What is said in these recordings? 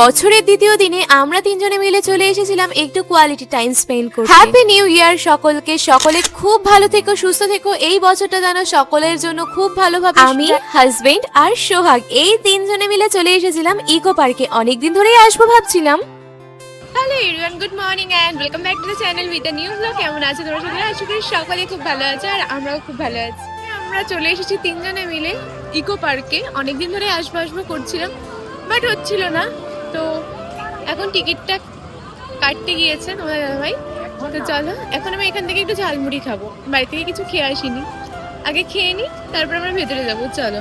বছরের দ্বিতীয় দিনে আমরা তিনজনে মিলে চলে এসেছিলাম একটু কোয়ালিটি টাইম স্পেন্ড করতে। হ্যাপি নিউ ইয়ার সকলকে। সকলে খুব ভালো থেকো সুস্থ থেকো। এই বছরটা যেন সকলের জন্য খুব ভালোভাবে আমি হাজবেন্ড আর সোহাগ এই তিনজনে মিলে চলে এসেছিলাম ইকো পার্কে অনেকদিন ধরেই আসব ভাবছিলাম। Hello everyone good morning and welcome back to the channel with the new blog কেমন আছে তোমরা সবাই? আশা করি সকলে খুব ভালো আছে আর আমরাও খুব ভালো আছি। আমরা চলে এসেছি তিনজনে মিলে ইকো পার্কে অনেকদিন ধরে আসব আসব করছিলাম। বাট হচ্ছিল না। তো এখন টিকিটটা কাটতে গিয়েছে তোমাদের দাদাভাই। তো চলো, এখন আমি এখান থেকে একটু ঝালমুড়ি খাব। বাড়ি থেকে কিছু খেয়ে আসিনি। আগে খেয়ে নিই তারপর আমরা ভেতরে যাব, চলো।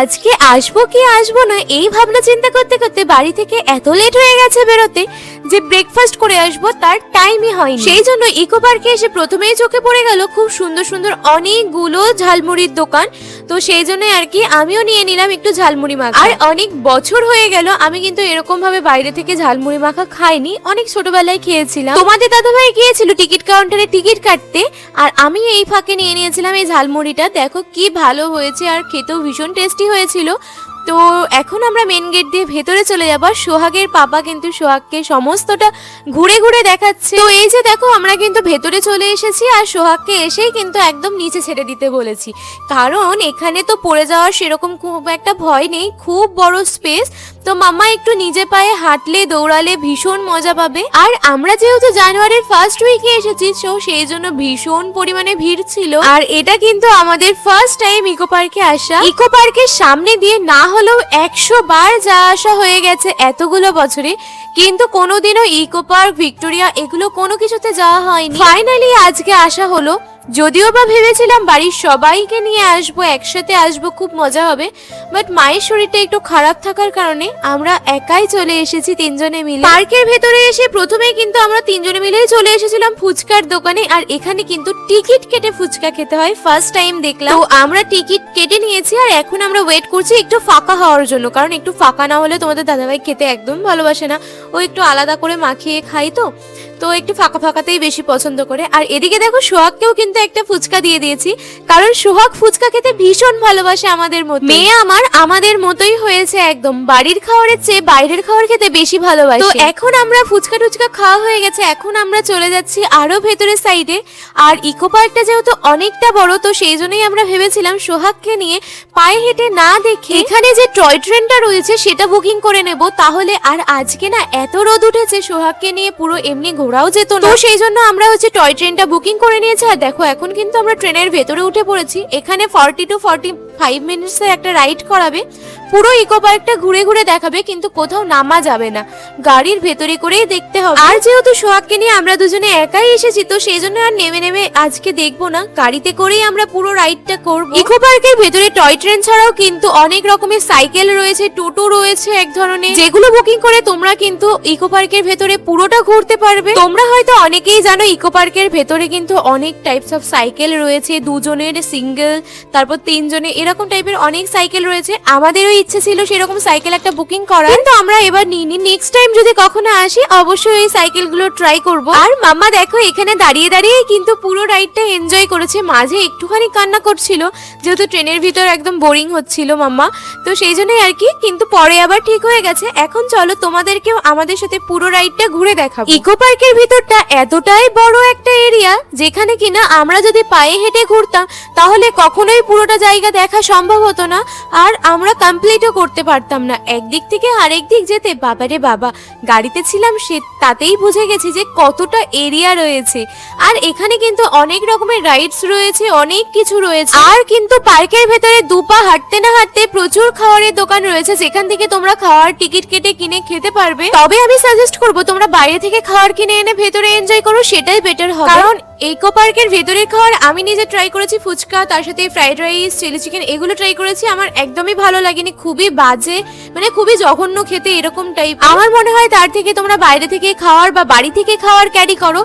আজকে আসব কি আসব না, এই ভাবনা চিন্তা করতে করতে বাড়ি থেকে এত লেট হয়ে গেছে বেরোতে যে ব্রেকফাস্ট করে আসব তার টাইমই হয়নি। সেই জন্য ইকো পার্কে এসে প্রথমেই চোখে পড়ে গেল খুব সুন্দর সুন্দর অনেকগুলো ঝালমুড়ির দোকান। তো সেই জন্য আর কি আমিও নিয়ে নিলাম একটু ঝালমুড়ি মাখা। আর অনেক বছর হয়ে গেল আমি কিন্তু এরকম ভাবে বাইরে থেকে ঝালমুড়ি মাখা খাইনি অনেক ছোটবেলায় খেয়েছিলাম। তোমাদের দাদাভাই গিয়েছিল টিকিট কাউন্টারে টিকিট কাটতে আর আমি এই ফাঁকে নিয়ে নিয়েছিলাম এই ঝালমুড়িটা। দেখো কি ভালো হয়েছে আর খেতেও ভীষণ টেস্টি হয়েছিল। তো এখন আমরা মেন গেট দিয়ে ভেতরে চলে যাব সোহাগের পাপা কিন্তু সোহাগকে সমস্তটা ঘুরে ঘুরে দেখাচ্ছে। তো এই যে দেখো, আমরা কিন্তু ভেতরে চলে এসেছি আর সোহাগকে এসেই কিন্তু একদম নিচে ছেড়ে দিতে বলেছি। কারণ এখানে তো পড়ে যাওয়ার সেরকম খুব একটা ভয় নেই, খুব বড় স্পেস তো মামা একটু নিজে পায়ে হাঁটলে, দৌড়ালে ভীষণ মজা পাবে। আর আমরা যেহেতু জানুয়ারির ফার্স্ট উইকে এসেছি তো সেই জন্য ভীষণ পরিমাণে ভিড় ছিল। আর এটা কিন্তু আমাদের ফার্স্ট টাইম ইকো পার্কে আসা। ইকো পার্কের সামনে দিয়ে না হলেও একশো বার যা আসা হয়ে গেছে এতগুলো বছরে, কিন্তু কোনোদিনও ইকো পার্ক, ভিক্টোরিয়া এগুলো কোনো কিছুতে যাওয়া হয়নি। ফাইনালি আজকে আসা হলো যদিও বা ভেবেছিলাম বাড়ির সবাইকে নিয়ে আসব, একসাথে আসব, খুব মজা হবে বাট মায়ের শরীরটা একটু খারাপ থাকার কারণে আমরা একাই চলে এসেছি তিনজনে মিলে। পার্কের ভেতরে এসে প্রথমে কিন্তু আমরা তিনজনে মিলেই চলে এসেছিলাম ফুচকার দোকানে, আর এখানে কিন্তু টিকিট কেটে ফুচকা খেতে হয় ফার্স্ট টাইম দেখলাম। তো আমরা টিকিট কেটে নিয়েছি, আর এখন আমরা ওয়েট করছি একটু ফাঁকা হওয়ার জন্য, কারণ একটু ফাঁকা না হলে তোমাদের দাদাভাই খেতে একদম ভালোবাসে না। ও একটু আলাদা করে মাখিয়ে খাই তো তো একটু ফাঁকা ফাঁকাতেই বেশি পছন্দ করে। আর এদিকে দেখো সোহাগকেও কিন্তু একটা ফুচকা দিয়ে দিয়েছি। কারণ সোহাগ ফুচকা খেতে ভীষণ ভালোবাসে আমাদের মতো মেয়ে আমার আমাদের মতোই হয়েছে একদম। বাড়ির খাবারের চেয়ে বাইরের খাবার খেতে বেশি ভালোবাসে। তো এখন আমরা ফুচকা টুচকা খাওয়া হয়ে গেছে। এখন আমরা চলে যাচ্ছি আরও ভেতরের সাইডে। আর ইকো পার্কটা যেহেতু অনেকটা বড় তো সেই জন্যই আমরা ভেবেছিলাম সোহাগকে নিয়ে পায়ে হেঁটে না দেখে এখানে যে টয় ট্রেনটা রয়েছে সেটা বুকিং করে নেব। তাহলে আর আজকে না এত রোদ উঠেছে সোহাগকে নিয়ে পুরো এমনি ঘোরাও যেত না। তো সেই জন্য আমরা হচ্ছে টয় ট্রেনটা বুকিং করে নিয়েছি, আর দেখো, এখন কিন্তু আমরা ট্রেনের ভেতরে উঠে পড়েছি। এখানে ফর্টি টু ফর্টি ফাইভ মিনিটসের একটা রাইড করাবে। পুরো ইকো পার্কটা ঘুরে ঘুরে দেখাবে, কিন্তু কোথাও নামা যাবে না। গাড়ির ভেতরে করেই দেখতে হবে। আর যেহেতু সোহাগকে নিয়ে আমরা দুজনে একাই এসেছি, তো সেই জন্য আর নেমে নেমে আজকে দেখব না। গাড়িতে করেই আমরা পুরো রাইডটা করব। ইকো পার্কের ভেতরে টয় ট্রেন ছাড়াও কিন্তু অনেক রকমের সাইকেল রয়েছে, টোটো রয়েছে এক ধরনের। যেগুলো বুকিং করে তোমরা কিন্তু ইকো পার্কের ভেতরে পুরোটা ঘুরতে পারবে। তোমরা হয়তো অনেকেই জানো ইকো পার্কের ভেতরে কিন্তু অনেক টাইপস অফ সাইকেল রয়েছে। দুজনের সিঙ্গেল তারপর তিনজনে এরকম টাইপের অনেক সাইকেল রয়েছে। আমাদেরও ইচ্ছে ছিল সেরকম সাইকেল একটা বুকিং করা কিন্তু আমরা এবার নিইনি। নেক্সট টাইম যদি কখনো আসি, অবশ্যই এই সাইকেলগুলো ট্রাই করব। আর মাম্মা দেখো, এখানে দাঁড়িয়ে দাঁড়িয়ে কিন্তু পুরো রাইডটা এনজয় করেছে। মাঝে একটুখানি কান্না করছিল, যেহেতু ট্রেনের ভিতর একদম বোরিং হচ্ছিল মাম্মা। তো সেই জন্যই আর কি, কিন্তু পরে আবার ঠিক হয়ে গেছে। এখন চলো তোমাদেরকেও আমাদের সাথে পুরো রাইডটা ঘুরে দেখাবো। ইকো পার্কের ভিতরটা এতটাই বড় একটা এরিয়া যেখানে কিনা আমরা যদি পায়ে হেঁটে ঘুরতাম, তাহলে কখনোই পুরোটা জায়গা দেখা সম্ভব হতো না, আর আমরা কমপ্লিটও করতে পারতাম না। একদিক থেকে আরেক দিক যেতে, বাবারে বাবা, গাড়িতে ছিলাম সে, তাতেই বুঝে গেছি যে কতটা এরিয়া রয়েছে। আর এখানে কিন্তু অনেক রকমের রাইডস রয়েছে, অনেক কিছু রয়েছে। আর কিন্তু পার্কের ভেতরে দুপা হাঁটতে না হাঁটতে প্রচুর খাবারের দোকান রয়েছে, যেখান থেকে তোমরা খাওয়ার টিকিট কেটে কিনে খেতে পারবে। তবে আমি সাজেস্ট করব, তোমরা বাইরে থেকে খাবার কিনে এনে ভেতরে এনজয় করো, সেটাই বেটার হবে। কারণ ইকো পার্কের ভেতরের খাওয়ার আমি নিজে ট্রাই করেছি, ফুচকা, তার সাথে ফ্রাইড রাইস চিলি চিকেন এগুলো ট্রাই করেছি। আমার একদমই ভালো লাগেনি, খুবই বাজে মানে খুবই জঘন্য খেতে এরকম টাইপ আমার মনে হয় তার থেকে তোমরা বাইরে থেকে খাওয়ার বা বাড়ি থেকে খাওয়ার ক্যারি করো।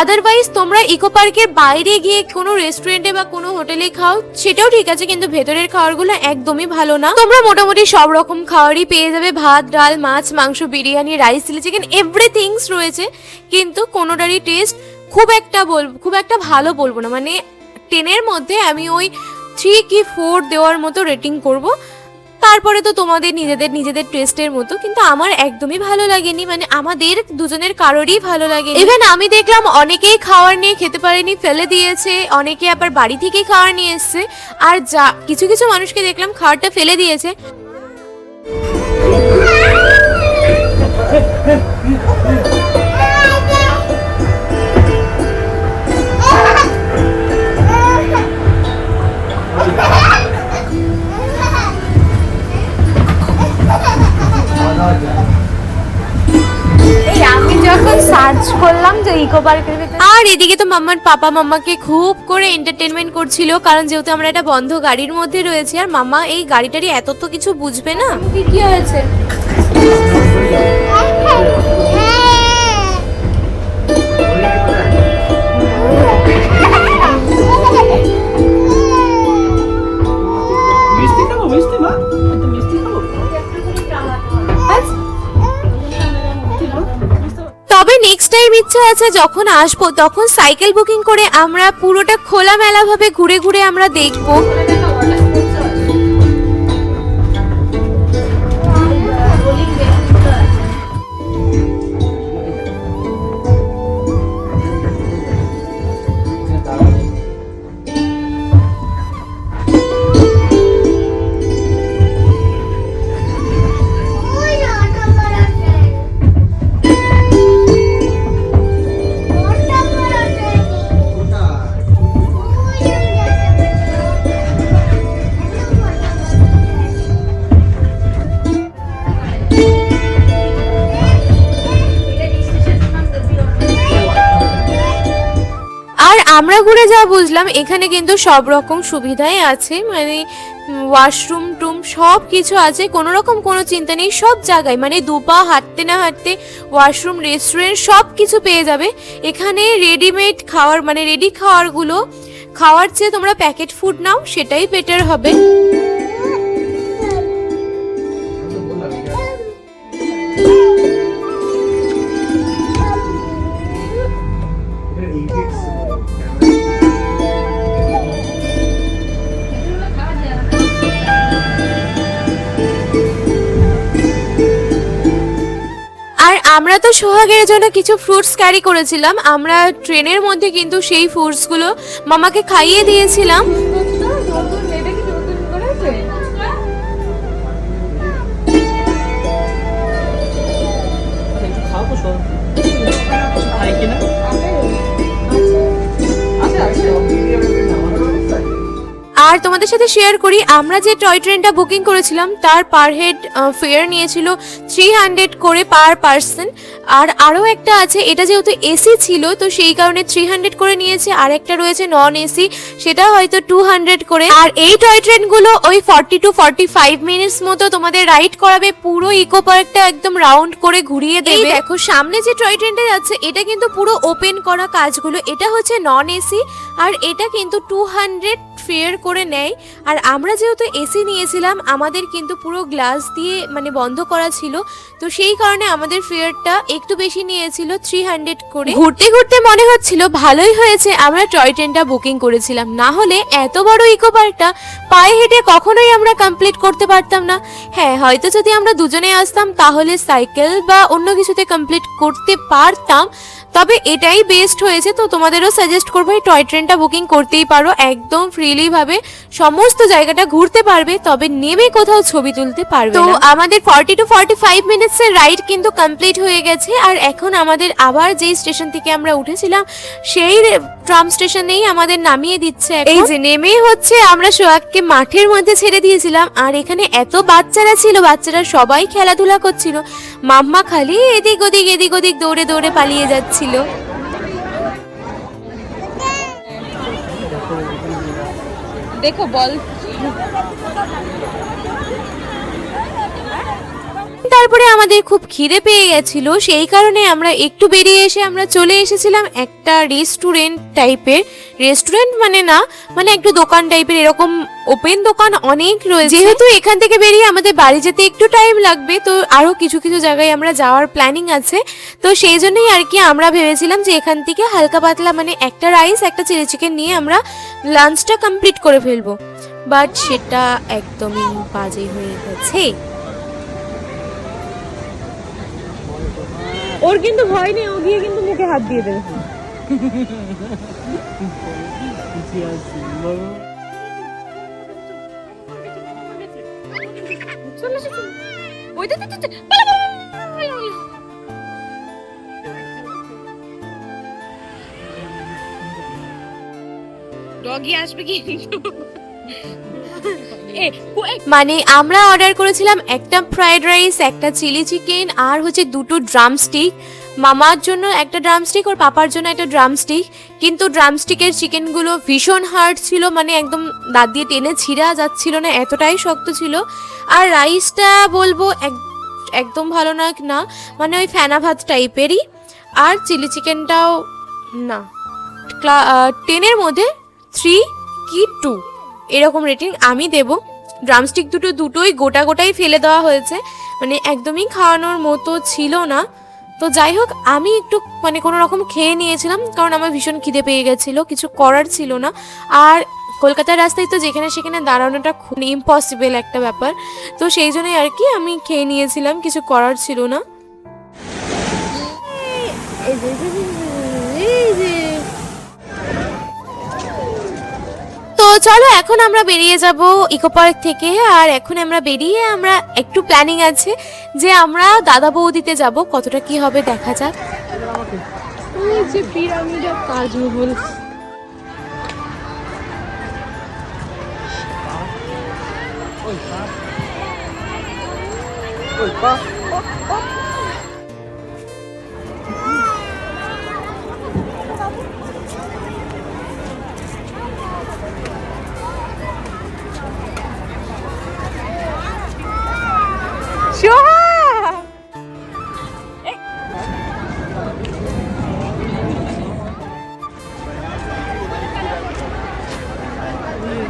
আদারওয়াইজ তোমরা ইকো পার্কের বাইরে গিয়ে কোনো রেস্টুরেন্টে বা কোনো হোটেলে খাও, সেটাও ঠিক আছে, কিন্তু ভেতরের খাবারগুলো একদমই ভালো না। তোমরা মোটামুটি সব রকম খাবারই পেয়ে যাবে, ভাত, ডাল, মাছ, মাংস, biryani rice chilli chicken everythings রয়েছে, কিন্তু কোনোটারই টেস্ট খুব একটা বল, খুব একটা ভালো বলব না। মানে টেনের মধ্যে আমি ওই থ্রি কি ফোর দেওয়ার মতো রেটিং করব। তারপরে তো তোমাদের নিজেদের নিজেদের টেস্টের মতো, কিন্তু আমার একদমই ভালো লাগেনি। মানে আমাদের দুজনের কারোরই ভালো লাগে ইভেন আমি দেখলাম অনেকেই খাওয়ার নিয়ে খেতে পারেনি, ফেলে দিয়েছে। অনেকে আবার বাড়ি থেকেই খাওয়ার নিয়ে এসছে। আর যা, কিছু কিছু মানুষকে দেখলাম খাবারটা ফেলে দিয়েছে। এদিকে তো মাম্মার পাপা মাম্মাকে খুব করে এন্টারটেনমেন্ট করছিল কারণ যেহেতু আমরা একটা বন্ধ গাড়ির মধ্যে রয়েছে আর মাম্মা এই গাড়িটারই এত তো কিছু বুঝবে না। কি কি হয়েছে ইচ্ছে আছে যখন আসব, তখন সাইকেল বুকিং করে আমরা পুরোটা খোলামেলাভাবে ঘুরে ঘুরে আমরা দেখব। আমরা ঘুরে যা বুঝলাম, এখানে কিন্তু সব রকম সুবিধাই আছে। মানে ওয়াশরুম টুম সব কিছু আছে, কোনো রকম কোনো চিন্তা নেই, সব জায়গায়। মানে দুপা হাঁটতে না হাঁটতে ওয়াশরুম রেস্টুরেন্ট সব কিছু পেয়ে যাবে। এখানে রেডিমেড খাওয়ার মানে রেডি খাওয়ারগুলো, খাওয়ার চেয়ে তোমরা প্যাকেট ফুড নাও, সেটাই বেটার হবে। আর আমরা তো সোহাগের জন্য কিছু ফ্রুটস ক্যারি করেছিলাম। আমরা ট্রেনের মধ্যে কিন্তু সেই ফ্রুটসগুলো মামাকে খাইয়ে দিয়েছিলাম। আর তোমাদের সাথে শেয়ার করি আমরা যে টয় ট্রেনটা বুকিং করেছিলাম তার পার হেড ফেয়ার নিয়েছিল থ্রি হান্ড্রেড করে পার পার্সন আর আরও একটা আছে এটা যেহেতু এসি ছিল তো সেই কারণে থ্রি হান্ড্রেড করে নিয়েছে। আর একটা রয়েছে নন এসি সেটা হয়তো টু হান্ড্রেড করে। আর এই টয় ট্রেনগুলো ওই forty two forty five minutes মতো তোমাদের রাইড করাবে পুরো ইকো পার্কটা একদম রাউন্ড করে ঘুরিয়ে দেবে। দেখো সামনে যে টয় ট্রেনটা যাচ্ছে এটা কিন্তু পুরো ওপেন করা কাজগুলো। এটা হচ্ছে নন এসি আর এটা কিন্তু টু হান্ড্রেড ফেয়ার করে নেয়। আর আমরা যেহেতু এসি নিয়েছিলাম, আমাদের কিন্তু পুরো গ্লাস দিয়ে মানে বন্ধ করা ছিল। তো সেই কারণে আমাদের ফেয়ারটা একটু বেশি নিয়েছিল থ্রি হান্ড্রেড করে। ঘুরতে ঘুরতে মনে হচ্ছিল, ভালোই হয়েছে, আমরা টয় ট্রেনটা বুকিং করেছিলাম। না হলে এত বড় ইকো পার্কটা পায়ে হেঁটে কখনোই আমরা কমপ্লিট করতে পারতাম না। হ্যাঁ হয়তো যদি আমরা দুজনে আসতাম, তাহলে সাইকেল বা অন্য কিছুতে কমপ্লিট করতে পারতাম। তবে এটাই বেস্ট হয়েছে তো তোমাদেরও সাজেস্ট করব এই টয় ট্রেনটা বুকিং করতেই পারো একদম ফ্রিলিভাবে সমস্ত জায়গাটা ঘুরতে পারবে তবে নেমে কোথাও ছবি তুলতে পারবে তো আমাদের forty two forty five minutes এর রাইড কিন্তু কমপ্লিট হয়ে গেছে আর এখন আমাদের আবার যেই স্টেশন থেকে আমরা উঠেছিলাম সেই ট্রাম স্টেশনেই আমাদের নামিয়ে দিচ্ছে এই যে নেমে হচ্ছে আমরা সোহাগকে মাঠের মধ্যে ছেড়ে দিয়েছিলাম আর এখানে এত বাচ্চারা ছিল বাচ্চারা সবাই খেলাধুলা করছিল। মাম্মা খালি এদিক ওদিক এদিক ওদিক দৌড়ে দৌড়ে পালিয়ে যাচ্ছিল। দেখো বল। তারপরে আমাদের খুব খিদে পেয়ে গেছিল, সেই কারণে আমরা একটু বেরিয়ে এসে আমরা চলে এসেছিলাম একটা রেস্টুরেন্ট টাইপের রেস্টুরেন্ট মানে না মানে একটু দোকান টাইপের এরকম ওপেন দোকান অনেক রয়েছে। যেহেতু এখান থেকে বেরিয়ে আমাদের বাড়ি যেতে একটু টাইম লাগবে, তো আরও কিছু কিছু জায়গায় আমরা যাওয়ার প্ল্যানিং আছে। তো সেই জন্যই আর কি আমরা ভেবেছিলাম যে এখান থেকে হালকা পাতলা মানে একটা রাইস একটা চিলি চিকেন নিয়ে আমরা লাঞ্চটা কমপ্লিট করে ফেলব। বাট সেটা একদমই বাজে হয়ে গেছে। ওর কিন্তু ভয় নেই ও গিয়ে কিন্তু মুখে হাত দিয়ে দেবে। ডগি আসবে কিন্তু মানে আমরা অর্ডার করেছিলাম একটা ফ্রাইড রাইস একটা চিলি চিকেন আর হচ্ছে দুটো ড্রামস্টিক মামার জন্য একটা ড্রামস্টিক ওর পাপার জন্য একটা ড্রামস্টিক কিন্তু ড্রামস্টিকের চিকেনগুলো ভীষণ হার্ড ছিল মানে একদম দাঁত দিয়ে টেনে ছিঁড়া যাচ্ছিল না, এতটাই শক্ত ছিল। আর রাইসটা বলব এক- একদম ভালো না না মানে ওই ফেনা ভাত টাইপেরই আর চিলি চিকেনটাও না। টেনের মধ্যে থ্রি কি টু এরকম রেটিং আমি দেব। ড্রামস্টিক দুটো দুটোই গোটা গোটাই ফেলে দেওয়া হয়েছে। মানে একদমই খাওয়ানোর মতো ছিল না। তো যাই হোক, আমি একটু মানে কোনো রকম খেয়ে নিয়েছিলাম, কারণ আমার ভীষণ খিদে পেয়ে গেছিল, কিছু করার ছিল না। আর কলকাতার রাস্তায় তো যেখানে সেখানে দাঁড়ানোটা খুব ইম্পসিবল একটা ব্যাপার। তো সেই জন্যই আর কি আমি খেয়ে নিয়েছিলাম, কিছু করার ছিল না। চলো এখন আমরা বেরিয়ে যাব ইকো পার্ক থেকে। আর এখন আমরা বেরিয়ে আমরা একটু প্ল্যানিং আছে যে আমরা দাদা বৌদিতে যাব কতটা কি হবে দেখা যাক। যে পিরামিড অফ তাজমহল। ওই পা। সোহা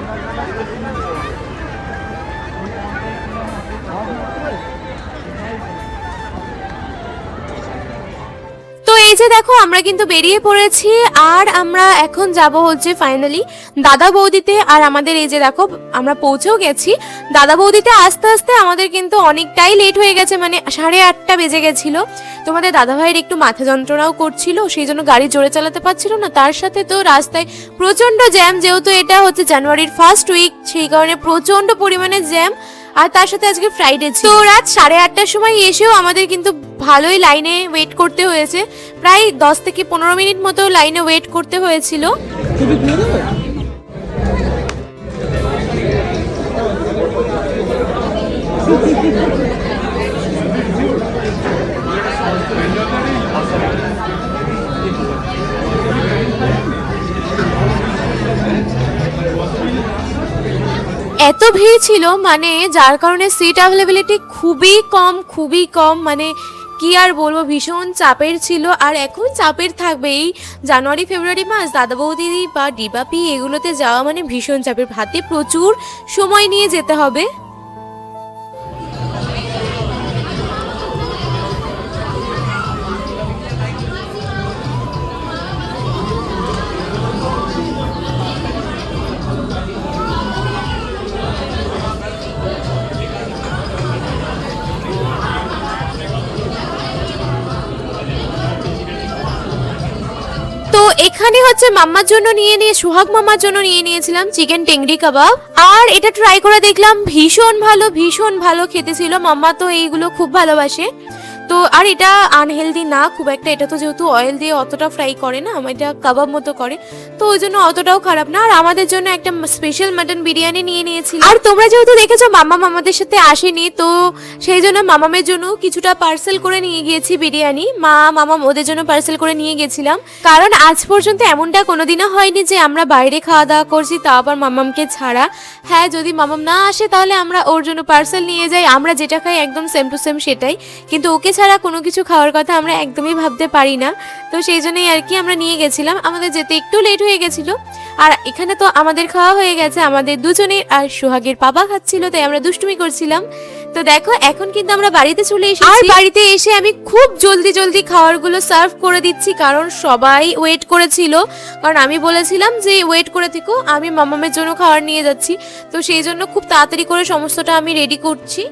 Thank you. যে দেখো, আমরা কিন্তু বেরিয়ে পড়েছি আর আমরা এখন যাব হচ্ছে ফাইনালি দাদা বৌদিতে। আর আমাদের এই যে দেখো, আমরা পৌঁছেও গেছি। দাদা বৌদিতে আস্তে আস্তে আমাদের কিন্তু অনেকটাই লেট হয়ে গেছে মানে সাড়ে আটটা বেজে গেছিল। তোমাদের দাদা ভাইয়ের একটু মাথা যন্ত্রণাও করছিল, সেই জন্য গাড়ি জোরে চালাতে পারছিল না। তার সাথে তো রাস্তায় প্রচণ্ড জ্যাম, যেহেতু এটা হচ্ছে জানুয়ারির ফার্স্ট উইক সেই কারণে প্রচণ্ড পরিমাণে জ্যাম। আর তার সাথে আজকে ফ্রাইডে তো রাত সাড়ে আটটার সময় এসেও আমাদের কিন্তু ভালোই লাইনে ওয়েট করতে হয়েছে। প্রায় দশ থেকে পনেরো মিনিট মতো লাইনে ওয়েট করতে হয়েছিল। এত ভিড় ছিল মানে যার কারণে সিট অ্যাভেলেবিলিটি খুবই কম খুবই কম মানে কি আর বলব, ভীষণ চাপের ছিল। আর এখন চাপের থাকবে এই জানুয়ারি, ফেব্রুয়ারি মাস দাদা বৌদি বা ডিবাপি, এগুলোতে যাওয়া মানে ভীষণ চাপের। হাতে প্রচুর সময় নিয়ে যেতে হবে। এখানে হচ্ছে মাম্মার জন্য নিয়ে নিয়ে, সুহাগ মামার জন্য নিয়ে নিয়েছিলাম চিকেন টেংরি কাবাব। আর এটা ট্রাই করে দেখলাম, ভীষণ ভালো ভীষণ ভালো খেতে ছিল। মাম্মা তো এইগুলো খুব ভালোবাসে। তো, আর এটা আনহেলদি না, খুব একটা, এটা তো যেহেতু অয়েল দিয়ে অতটা ফ্রাই করে না আমার এটা কাবাব মতো করে, তো ওই জন্য অতটাও খারাপ না। আর আমাদের জন্য একটা স্পেশাল মাটন বিরিয়ানি নিয়ে নিয়েছি আর তোমরা যেহেতু দেখেছ, মামা মামাদের সাথে আসেনি, তো সেই জন্য মামামের জন্য কিছুটা পার্সেল করে নিয়ে গিয়েছি বিরিয়ানি। মা, মামাম ওদের জন্য পার্সেল করে নিয়ে গেছিলাম কারণ আজ পর্যন্ত এমনটা কোনোদিনও হয়নি যে আমরা বাইরে খাওয়া দাওয়া করছি, তা আবার মামামকে ছাড়া। হ্যাঁ যদি মামাম না আসে, তাহলে আমরা ওর জন্য পার্সেল নিয়ে যাই। আমরা যেটা খাই একদম সেম টু সেম সেটাই। কিন্তু ওকে ছাড়া কোনো কিছু খাওয়ার কথা আমরা একদমই ভাবতে পারি না। তো সেই জন্যই আর কি আমরা নিয়ে গেছিলাম। আমাদের যেতে একটু লেট হয়ে গেছিল। আর এখানে তো আমাদের খাওয়া হয়ে গেছে। আমাদের দুজনের আর সোহাগের বাবা খাচ্ছিল, তাই আমরা দুষ্টুমি করছিলাম। তো দেখো, এখন কিন্তু আমরা বাড়িতে চলে এসেছি। আর বাড়িতে এসে আমি খুব জলদি জলদি খাবারগুলো সার্ভ করে দিচ্ছি, কারণ সবাই ওয়েট করেছিল। কারণ আমি বলেছিলাম যে ওয়েট করে থেকো, আমি মামামের জন্য খাবার নিয়ে যাচ্ছি। তো সেই জন্য খুব তাড়াতাড়ি করে সমস্তটা আমি রেডি করছি।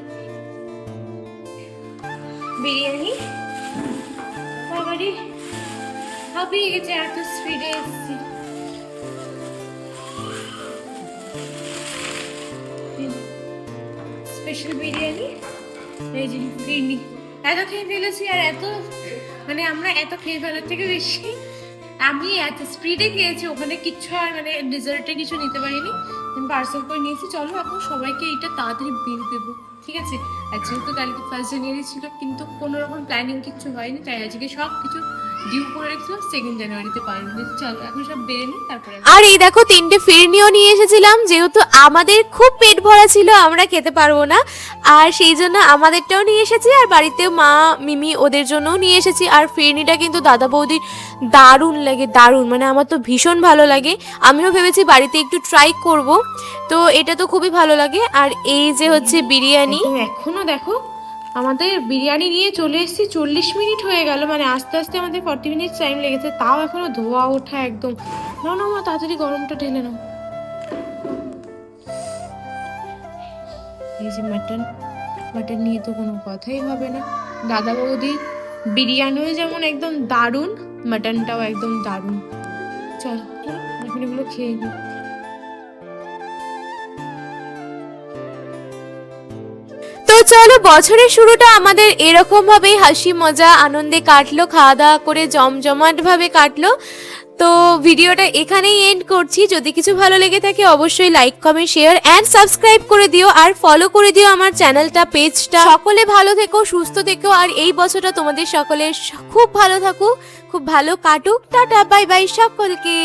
বিরিয়ানি? বাবারে হাবিয়ে গেছে এত স্পিডে এসেছি। স্পেশাল বিরিয়ানি? এই যে ফিরনি এত খেয়ে ফেলেছি আর এত মানে আমরা এত খেয়ে ফেলার থেকে বেশি আমি এত স্পিডে খেয়েছি, ওখানে কিচ্ছু আর মানে ডেজার্টে কিছু নিতে পারিনি। পার্সেল করে নিয়েছি। চলো এখন সবাইকে এইটা তাড়াতাড়ি বিল দেবো। ঠিক আছে? আর তো কালকে ফার্স্ট জানুয়ারি ছিল, কিন্তু কোনো রকম প্ল্যানিং কিছু হয়নি, তাই আজকে সব কিছু আর এই দেখো তিনটে ফিরনিও নিয়ে এসেছিলাম যেহেতু আমাদের খুব পেট ভরা ছিল আমরা খেতে পারব না। আর সেই জন্য আমাদেরটাও নিয়ে এসেছি আর বাড়িতেও মা মিমি ওদের জন্যও নিয়ে এসেছি। আর ফিরনিটা কিন্তু দাদা বৌদির দারুণ লাগে দারুণ। মানে আমার তো ভীষণ ভালো লাগে। আমিও ভেবেছি বাড়িতে একটু ট্রাই করব। তো এটা তো খুবই ভালো লাগে। আর এই যে হচ্ছে বিরিয়ানি। এখনও দেখো আমাদের বিরিয়ানি নিয়ে চলে এসেছি, চল্লিশ মিনিট হয়ে গেল মানে আস্তে আস্তে আমাদের ফর্টি মিনিট টাইম লেগেছে, তাও এখনও ধোয়া ওঠা একদম। না না মা, তাড়াতাড়ি গরমটা ঢেলে নাও। এই যে মাটন মাটন নিয়ে তো কোনো কথাই হবে না। দাদা বৌদি, বিরিয়ানিও যেমন একদম দারুণ, মাটনটাও একদম দারুণ। চল এখন এগুলো খেয়ে নিই চলো, বছরের শুরুটা আমাদের এরকম ভাবেই হাসি, মজা, আনন্দে কাটলো খাওয়া দাওয়া করে জমজমাট ভাবে কাটলো। তো ভিডিওটা এখানেই এন্ড করছি। যদি কিছু ভালো লেগে থাকে অবশ্যই like comment share and subscribe করে দিও। আর ফলো করে দিও আমার চ্যানেলটা, পেজটা। সকলে ভালো থেকো, সুস্থ থেকো। আর এই বছরটা তোমাদের সকলের খুব ভালো থাকুক, খুব ভালো কাটুক। টাটা বাই বাই সকলকে।